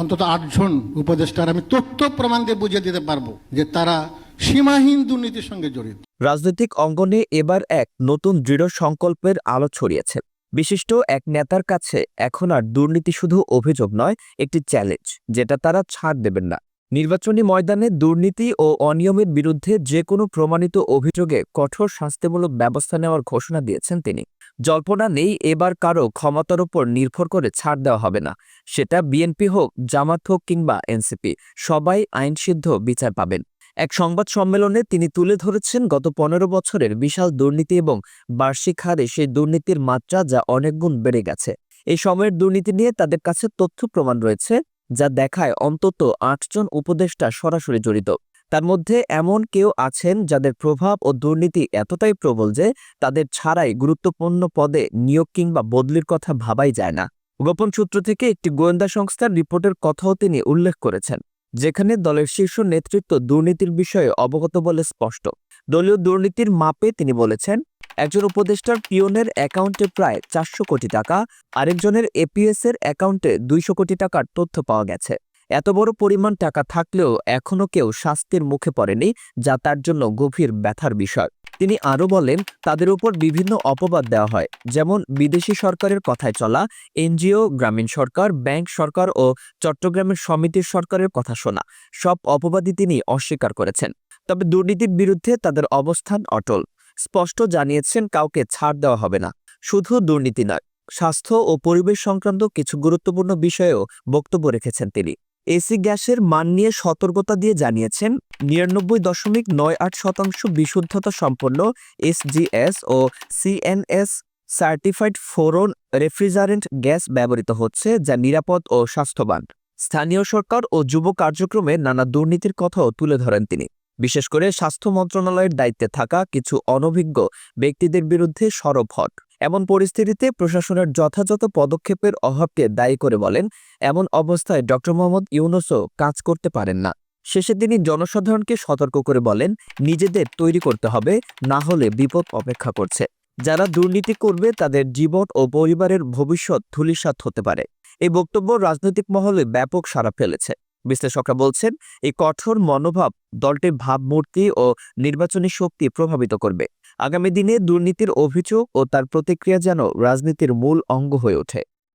অন্তত আটজন উপদেষ্টার আমি তথ্য প্রমাণ দিয়ে বুঝিয়ে দিতে পারব যে তারা সীমাহীন দুর্নীতির সঙ্গে জড়িত। রাজনৈতিক অঙ্গনে এবার এক নতুন দৃঢ় সংকল্পের আলো ছড়িয়েছে। বিশিষ্ট এক নেতার কাছে এখন আর দুর্নীতি শুধু অভিযোগ নয়, একটি চ্যালেঞ্জ যেটা তারা ছাড় দেবেন না। নির্বাচনী ময়দানে দুর্নীতি ও অনিয়মের বিরুদ্ধে যে কোনো প্রমাণিত অভিযোগে কঠোর শাস্তিমূলক ব্যবস্থা নেওয়ার ঘোষণা দিয়েছেন তিনি। জল্পনা নেই এবার কারও ক্ষমতার উপর নির্ভর করে ছাড় দেওয়া হবে না। সেটা বিএনপি হোক, জামাত হোক কিংবা এনসিপি, সবাই আইনসিদ্ধ বিচার পাবেন। এক সংবাদ সম্মেলনে তিনি তুলে ধরেছেন, গত পনেরো বছরের বিশাল দুর্নীতি এবং বার্ষিক হারে সেই দুর্নীতির মাত্রা যা অনেক গুণ বেড়ে গেছে। এই সময়ের দুর্নীতি নিয়ে তাদের কাছে তথ্য প্রমাণ রয়েছে। যা দেখায় অন্তত আটজন উপদেষ্টা সরাসরি জড়িত। তার মধ্যে এমন কেউ আছেন যাদের প্রভাব ও দুর্নীতি এতটাই প্রবল যে তাদের ছাড়াই গুরুত্বপূর্ণ পদে নিয়োগ কিংবা বদলির কথা ভাবাই যায় না। গোপন সূত্র থেকে একটি গোয়েন্দা সংস্থার রিপোর্টের কথাও তিনি উল্লেখ করেছেন, যেখানে দলের শীর্ষ নেতৃত্ব দুর্নীতির বিষয়ে অবগত বলে স্পষ্ট। দলীয় দুর্নীতির মাপে তিনি বলেছেন একজন উপদেষ্টার পিওনের অ্যাকাউন্টে প্রায় চারশো কোটি টাকা, আরেকজনের এপিএস এর অ্যাকাউন্টে দুইশো কোটি টাকার তথ্য পাওয়া গেছে। এত বড় পরিমাণ টাকা থাকলেও এখনও কেউ শাস্তির মুখে পড়েনি, যা তার জন্য গভীর ব্যথার বিষয়। তিনি আরও বলেন, তাদের উপর বিভিন্ন অপবাদ দেওয়া হয়, যেমন বিদেশি সরকারের কথায় চলা, এনজিও, গ্রামীণ সরকার, ব্যাংক সরকার ও চট্টগ্রামের সমিতির সরকারের কথা শোনা। সব অপবাদই তিনি অস্বীকার করেছেন। তবে দুর্নীতির বিরুদ্ধে তাদের অবস্থান অটল। স্পষ্ট জানিয়েছেন, কাউকে ছাড় দেওয়া হবে না। শুধু দুর্নীতি নয়, স্বাস্থ্য ও পরিবেশ সংক্রান্ত কিছু গুরুত্বপূর্ণ বিষয়েও বক্তব্য রেখেছেন তিনি। এসি গ্যাসের মান নিয়ে সতর্কতা দিয়ে জানিয়েছেন, নিরানব্বই দশমিক নয় আট শতাংশ বিশুদ্ধতা সম্পন্ন এসজিএস ও CNS certified freon refrigerant gas ব্যবহৃত হচ্ছে, যা নিরাপদ ও স্বাস্থ্যবান। স্থানীয় সরকার ও যুব কার্যক্রমে নানা দুর্নীতির কথাও তুলে ধরেন তিনি। বিশেষ করে স্বাস্থ্য মন্ত্রণালয়ের দায়িত্বে থাকা কিছু অনভিজ্ঞ ব্যক্তিদের বিরুদ্ধে সরব হট। এমন পরিস্থিতিতে প্রশাসনের যথাযথ পদক্ষেপের অভাবকে দায়ী করে বলেন, এমন অবস্থায় ড. মোহাম্মদ ইউনুসও কাজ করতে পারেন না। শেষে তিনি জনসাধারণকে সতর্ক করে বলেন, নিজেদের তৈরি করতে হবে, না হলে বিপদ অপেক্ষা করছে। যারা দুর্নীতি করবে, তাদের জীবন ও পরিবারের ভবিষ্যৎ ধূলিসাৎ হতে পারে। এই বক্তব্য রাজনৈতিক মহলে ব্যাপক সাড়া ফেলেছে। বিশ্লেষকরা বলছেন, এই কঠোর মনোভাব দলটির ভাবমূর্তি ও নির্বাচনী শক্তি প্রভাবিত করবে। আগামী দিনে দুর্নীতির অভিযোগ ও তার প্রতিক্রিয়া যেন রাজনীতির মূল অঙ্গ হয়ে ওঠে।